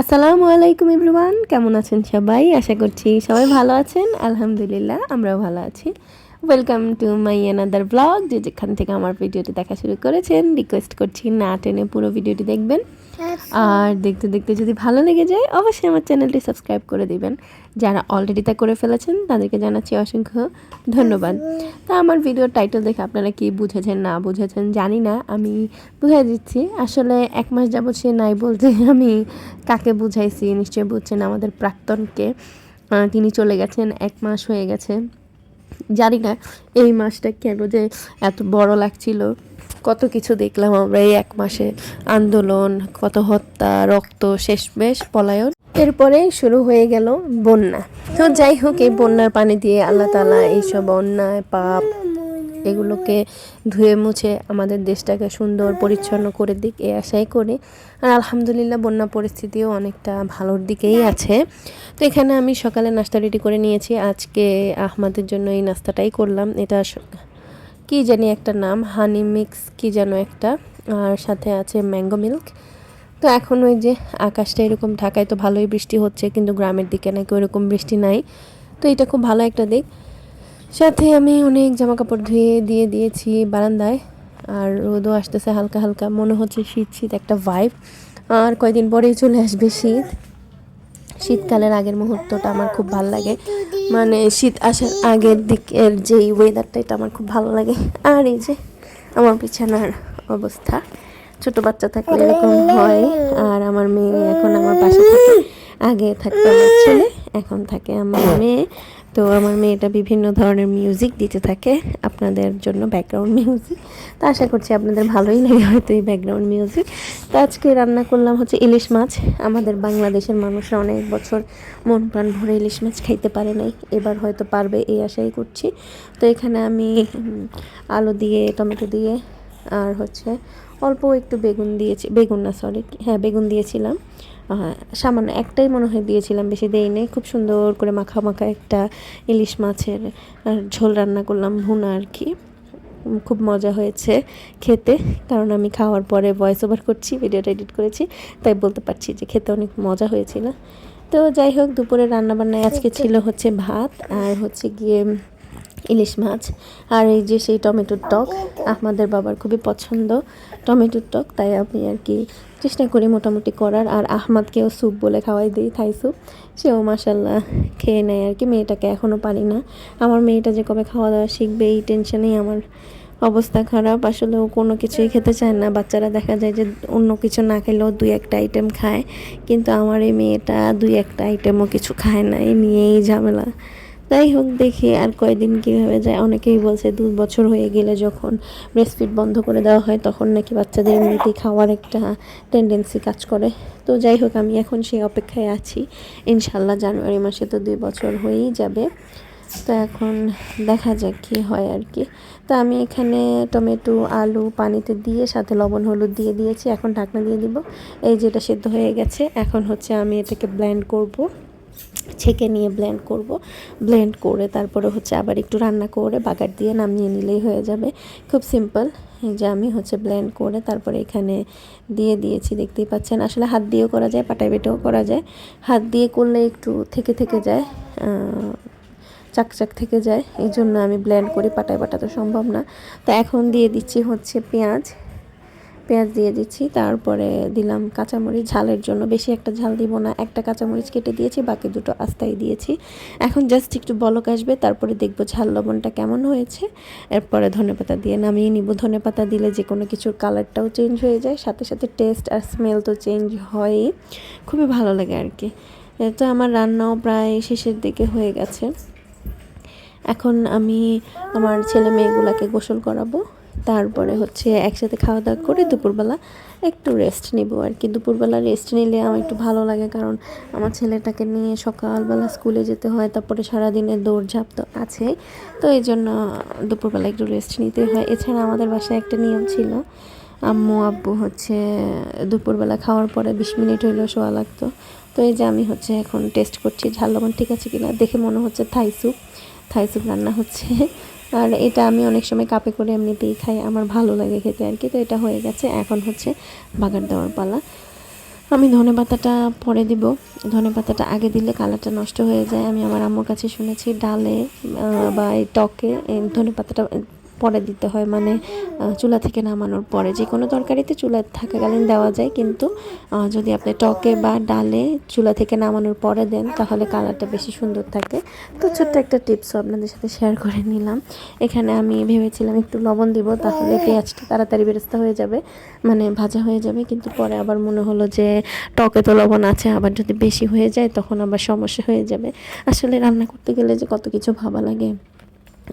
আসসালামু আলাইকুম ইব্রুমান কেমন আছেন সবাই? আশা করছি সবাই ভালো আছেন। আলহামদুলিল্লাহ, আমরাও ভালো আছি। Welcome to my another blog যে যেখান থেকে আমার ভিডিওটি দেখা শুরু করেছেন রিকোয়েস্ট করছি না টেনে পুরো ভিডিওটি দেখবেন। আর দেখতে দেখতে যদি ভালো লেগে যায় অবশ্যই আমার চ্যানেলটি সাবস্ক্রাইব করে দিবেন। যারা অলরেডি তা করে ফেলেছেন তাদেরকে জানাচ্ছি অসংখ্য ধন্যবাদ। তা আমার ভিডিওর টাইটেল দেখে আপনারা কি বুঝেছেন না বুঝেছেন জানি না। আমি বুঝাই দিচ্ছি। আসলে এক মাস যাবৎ সে নাই বলতে আমি কাকে বুঝাইছি নিশ্চয়ই বুঝছেন আমাদের প্রাক্তনকে। তিনি চলে গেছেন এক মাস হয়ে গেছে। জানি না এই মাসটা কেন যে এত বড় লাগছিল। কত কিছু দেখলাম আমরা এই এক মাসে। আন্দোলন, কত হত্যা, রক্ত, শেষমেশ, পলায়ন। এরপরে শুরু হয়ে গেল বন্যা। তো যাই হোক, এই বন্যার পানি দিয়ে আল্লাহ তালা এইসব অন্যায়, পাপ এগুলোকে ধুয়ে মুছে আমাদের দেশটাকে সুন্দর, পরিচ্ছন্ন করে দিক এ আশাই করে। আর আলহামদুলিল্লাহ, বন্যা পরিস্থিতিও অনেকটা ভালোর দিকেই আছে। তো এখানে আমি সকালে নাস্তা রেডি করে নিয়েছি। আজকে আহমাদের জন্য এই নাস্তাটাই করলাম। এটা কি জানি একটা নাম হানি মিক্স কি যেন একটা, আর সাথে আছে ম্যাঙ্গো মিল্ক তো এখন ওই যে আকাশটা এরকম ঢাকায় তো ভালোই বৃষ্টি হচ্ছে, কিন্তু গ্রামের দিকে নাকি ওরকম বৃষ্টি নাই। তো এটা খুব ভালো একটা দিক। সাথে আমি অনেক জামা কাপড় ধুয়ে দিয়ে দিয়েছি বারান্দায়, আর রোদও আসতেছে হালকা হালকা, মনে হচ্ছে শীত শীত একটা ভাইব আর কয়দিন পরেই চলে আসবে শীত। শীতকালের আগের মুহূর্তটা আমার খুব ভালো লাগে। মানে শীত আসার আগের দিকের যেই ওয়েদারটা এটা আমার খুব ভালো লাগে। আর এই যে আমার বিছানার অবস্থা, ছোট বাচ্চা থাকলে এরকম হয়। আর আমার মেয়ে এখন আমার পাশে থাকে। আগে থাকতো আমার ছেলে, এখন থাকে আমার মেয়ে। তো আমার মেয়েটা বিভিন্ন ধরনের মিউজিক দিতে থাকে, আপনাদের জন্য ব্যাকগ্রাউন্ড মিউজিক তো আশা করছি আপনাদের ভালোই লাগে হয়তো এই ব্যাকগ্রাউন্ড মিউজিক তো আজকে রান্না করলাম হচ্ছে ইলিশ মাছ। আমাদের বাংলাদেশের মানুষরা অনেক বছর মন প্রাণ ভরে ইলিশ মাছ খাইতে পারে নাই। এবার হয়তো পারবে এই আশাই করছি। তো এখানে আমি আলু দিয়ে, টমেটো দিয়ে, আর হচ্ছে অল্প একটু বেগুন দিয়েছি বেগুন না সরি হ্যাঁ বেগুন দিয়েছিলাম। সামান্য একটাই মনে হয় দিয়েছিলাম বেশি দেই নেই। খুব সুন্দর করে মাখা মাখা একটা ইলিশ মাছের ঝোল রান্না করলাম ভুনা আর কি। খুব মজা হয়েছে খেতে কারণ আমি খাওয়ার পরে ভয়েস ওভার করছি ভিডিওটা এডিট করেছি তাই বলতে পারছি যে খেতে অনেক মজা হয়েছিল। তো যাই হোক দুপুরে রান্নাবান্নায় আজকে ছিল হচ্ছে ভাত আর হচ্ছে গিয়ে ইলিশ মাছ আর এই যে সেই টমেটোর টক, আমাদের বাবার খুবই পছন্দ টমেটোর টক, তাই আমি আর কি চেষ্টা করি মোটামুটি করার। আর আহমাদকেও স্যুপ বলে খাওয়াই দিই, থাই স্যুপ। সেও মাসাল্লাহ খেয়ে নেয় আর কি, মেয়েটাকে এখনও পারি না। আমার মেয়েটা যে কবে খাওয়া দাওয়া শিখবে এই টেনশনেই আমার অবস্থা খারাপ। আসলে ও কোনো কিছুই খেতে চায় না। বাচ্চারা দেখা যায় যে অন্য কিছু না খেলেও দুই একটা আইটেম খায়। কিন্তু আমার এই মেয়েটা দুই একটা আইটেমও কিছু খায় না। এই নিয়েই ঝামেলা। যাই হোক দেখি আর কয়দিন কীভাবে যায়। অনেকেই বলছে দু বছর হয়ে গেলে যখন ব্রেস্টফিড বন্ধ করে দেওয়া হয়, তখন নাকি বাচ্চাদের এমনিতেই খাওয়ার একটা টেন্ডেন্সি কাজ করে। তো যাই হোক, আমি এখন সেই অপেক্ষায় আছি। ইনশাল্লাহ জানুয়ারি মাসে তো দুই বছর হয়েই যাবে। তো এখন দেখা যাক কী হয় আর কি। তো আমি এখানে টমেটো, আলু পানিতে দিয়ে, সাথে লবণ, হলুদ দিয়ে দিয়েছি। এখন ঢাকনা দিয়ে দিব। এই যেটা সেদ্ধ হয়ে গেছে, এখন হচ্ছে আমি এটাকে ব্লেন্ড করব। ছেঁকে নিয়ে ব্লেন্ড করব। ব্লেন্ড করে তারপরে হচ্ছে আবার একটু রান্না করে বাগার দিয়ে নামিয়ে নিলেই হয়ে যাবে। খুব সিম্পল এই যে আমি হচ্ছে ব্লেন্ড করে তারপরে এখানে দিয়ে দিয়েছি, দেখতেই পাচ্ছেন। আসলে হাত দিয়েও করা যায়, পাটায় বেটেও করা যায়। হাত দিয়ে করলে একটু থেকে থেকে যায় চাকচাক থেকে যায়। এই জন্য আমি ব্লেন্ড করি, পাটায় বাটা তো সম্ভব না। তো এখন দিয়ে দিচ্ছি হচ্ছে পেঁয়াজ। পেঁয়াজ দিয়ে দিচ্ছি, তারপরে দিলাম কাঁচামরিচ। ঝালের জন্য বেশি একটা ঝাল দিব না, একটা কাঁচামরিচ কেটে দিয়েছি, বাকি দুটো আস্তাই দিয়েছি। এখন জাস্ট একটু বলক আসবে, তারপরে দেখব ঝাল লবণটা কেমন হয়েছে। এরপরে ধনেপাতা দিয়ে নামিয়ে নিব। ধনেপাতা দিলে যে কোনো কিছুর কালারটাও চেঞ্জ হয়ে যায়, সাথে সাথে টেস্ট আর স্মেল তো চেঞ্জ হয়ই। খুবই ভালো লাগে আর কি। তো আমার রান্নাও প্রায় শেষের দিকে হয়ে গেছে। এখন আমি আমার ছেলে মেয়েগুলাকে গোসল করাবো। তারপরে হচ্ছে একসাথে খাওয়া দাওয়া করে দুপুরবেলা একটু রেস্ট নিব আর কি। দুপুরবেলা রেস্ট নিলে আমার একটু ভালো লাগে কারণ আমার ছেলেটাকে নিয়ে সকালবেলা স্কুলে যেতে হয়, তারপরে সারাদিনের দৌড়ঝাঁপ তো আছেই। তো এই জন্য দুপুরবেলা একটু রেস্ট নিতে হয়। এছাড়া আমাদের বাসায় একটা নিয়ম ছিল, আম্মু, আব্বু হচ্ছে দুপুরবেলা খাওয়ার পরে বিশ মিনিট হইলেও শোয়া লাগতো। তো এই যে আমি হচ্ছে এখন টেস্ট করছি, ঝাল লবণ ঠিক আছে কিনা দেখে মনে হচ্ছে থাই স্যুপ থাই স্যুপ রান্না হচ্ছে। আর এটা আমি অনেক সময় কাপে করে এমনিতেই খাই, আমার ভালো লাগে খেতে আর কি। তো এটা হয়ে গেছে। এখন হচ্ছে বাগার দেওয়ার পালা। আমি ধনে পাতাটা পরে দিব। ধনে পাতাটা আগে দিলে কালারটা নষ্ট হয়ে যায়। আমি আমার আম্মুর কাছে শুনেছি, ডালে বা এই টকে ধনে পাতাটা পরে দিতে হয় মানে চুলা থেকে নামানোর পরে। যে কোনো তরকারিতে চুলা থাকাকালীন দেওয়া যায়, কিন্তু যদি আপনি টকে বা ডালে চুলা থেকে নামানোর পরে দেন, তাহলে কালারটা বেশি সুন্দর থাকে। তো ছোট্ট একটা টিপসও আপনাদের সাথে শেয়ার করে নিলাম। এখানে আমি ভেবেছিলাম একটু লবণ দিব, তাহলে পেঁয়াজটা তাড়াতাড়ি বেরেস্তা হয়ে যাবে মানে ভাজা হয়ে যাবে, কিন্তু পরে আবার মনে হলো যে টকে তো লবণ আছে, আবার যদি বেশি হয়ে যায়, তখন আবার সমস্যা হয়ে যাবে। আসলে রান্না করতে গেলে যে কত কিছু ভাবা লাগে।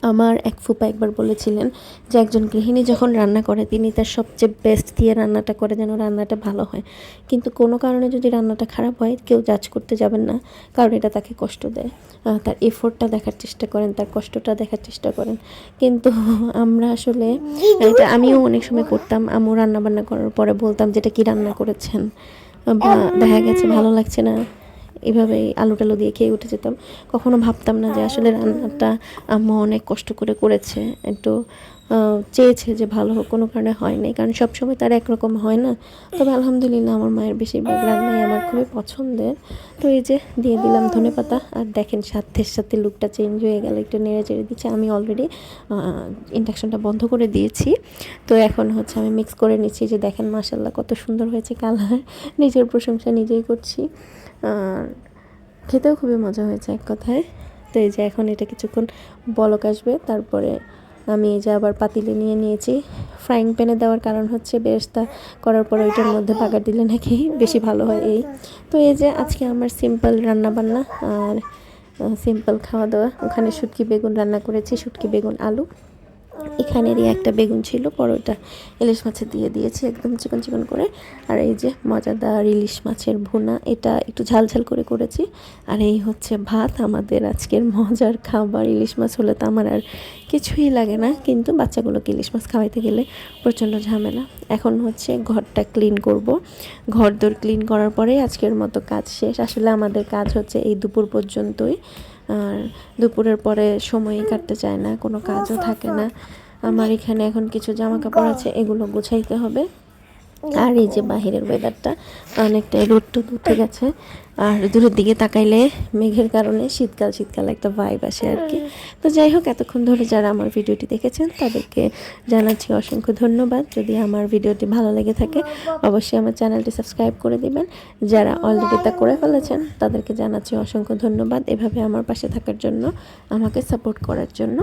আমার এক ফুপা একবার বলেছিলেন যে একজন গৃহিণী যখন রান্না করে, তিনি তার সবচেয়ে বেস্ট দিয়ে রান্নাটা করে যেন রান্নাটা ভালো হয়। কিন্তু কোনো কারণে যদি রান্নাটা খারাপ হয়, কেউ জাজ করতে যাবেন না, কারণ এটা তাকে কষ্ট দেয়। তার এফোর্টটা দেখার চেষ্টা করেন, তার কষ্টটা দেখার চেষ্টা করেন। কিন্তু আমরা আসলে, এটা আমিও অনেক সময় করতাম, আম্মু রান্না বান্না করার পরে বলতাম যেটা কি রান্না করেছেন? বা দেখা গেছে ভালো লাগছে না। এভাবেই আলু টালু দিয়ে খেয়ে উঠে যেতাম। কখনো ভাবতাম না যে আসলে রান্নাটা আম্মা অনেক কষ্ট করে করেছে। একটু চেয়েছে যে ভালো হোক, কোনো কারণে হয় নাই। কারণ সবসময় তার একরকম হয় না। তবে আলহামদুলিল্লাহ আমার মায়ের বেশিরভাগ রান্নাই আমার খুবই পছন্দের। তো এই যে দিয়ে দিলাম ধনে পাতা। আর দেখেন সাথের সাথে লুকটা চেঞ্জ হয়ে গেল, একটু নেড়ে চেড়ে দিচ্ছে। আমি অলরেডি ইন্ডাকশনটা বন্ধ করে দিয়েছি। তো এখন হচ্ছে আমি মিক্স করে নিচ্ছি। যে দেখেন মাসাল্লাহ কত সুন্দর হয়েছে কালার নিজের প্রশংসা নিজেই করছি। আর খেতেও খুবই মজা হয়েছে এক কথায়। তো এই যে এখন এটা কিছুক্ষণ বলক আসবে, তারপরে আমি এই যে আবার পাতিলে নিয়ে নিয়েছি। ফ্রাইং প্যানে দেওয়ার কারণ হচ্ছে বেরেস্তা করার পর ওইটার মধ্যে বাগার দিলে নাকি বেশি ভালো হয় এই। তো এই যে আজকে আমার সিম্পল রান্না বান্না আর সিম্পল খাওয়া দাওয়া। ওখানে শুটকি বেগুন রান্না করেছি, শুটকি বেগুন আলু। এখানেরই একটা বেগুন ছিল, পরোটা ইলিশ মাছে দিয়ে দিয়েছি একদম চিকন চিকন করে। আর এই যে মজাদার ইলিশ মাছের ভুনা, এটা একটু ঝাল ঝাল করে করেছি। আর এই হচ্ছে ভাত, আমাদের আজকের মজার খাবার। ইলিশ মাছ হলে তো আমার আর কিছুই লাগে না, কিন্তু বাচ্চাগুলোকে ইলিশ মাছ খাওয়াইতে গেলে প্রচণ্ড ঝামেলা। এখন হচ্ছে ঘরটা ক্লিন করব। ঘর দোর ক্লিন করার পরেই আজকের মতো কাজ শেষ। আসলে আমাদের কাজ হচ্ছে এই দুপুর পর্যন্তই। আর দুপুরের পরে সময়ই কাটতে চায় না, কোনো কাজও থাকে না। আমার এখানে এখন কিছু জামা কাপড় আছে, এগুলো গুছাইতে হবে। আর এই যে বাহিরের ওয়েদারটা অনেকটাই রোদ টোদ উঠে গেছে। আর দূরের দিকে তাকাইলে মেঘের কারণে শীতকাল শীতকাল একটা ভাইব আসে আর কি। তো যাই হোক, এতক্ষণ ধরে যারা আমার ভিডিওটি দেখেছেন, তাদেরকে জানাচ্ছি অসংখ্য ধন্যবাদ। যদি আমার ভিডিওটি ভালো লেগে থাকে, অবশ্যই আমার চ্যানেলটি সাবস্ক্রাইব করে দিবেন। যারা অলরেডি তা করে ফেলেছেন, তাদেরকে জানাচ্ছি অসংখ্য ধন্যবাদ এভাবে আমার পাশে থাকার জন্য, আমাকে সাপোর্ট করার জন্য।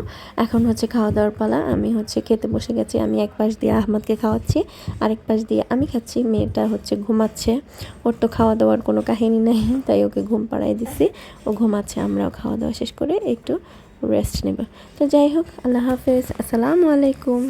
এখন হচ্ছে খাওয়া দাওয়ার পালা, আমি হচ্ছে খেতে বসে গেছি, আমি এক পাশ দিয়ে আহমদকে খাওয়াচ্ছি, আরেক পাশ দিয়ে আমি খাচ্ছি, মেয়েটা হচ্ছে ঘুমাচ্ছে। ওর তো খাওয়া দাওয়ার কোনো কাহিনী নেই। তাই ওকে ঘুম পাড়াই দিছি। ও ঘুমাচ্ছে, আমরাও খাওয়া দাওয়া শেষ করে একটু রেস্ট নেব। তো যাই হোক, আল্লাহ হাফেজ, আসসালামু আলাইকুম।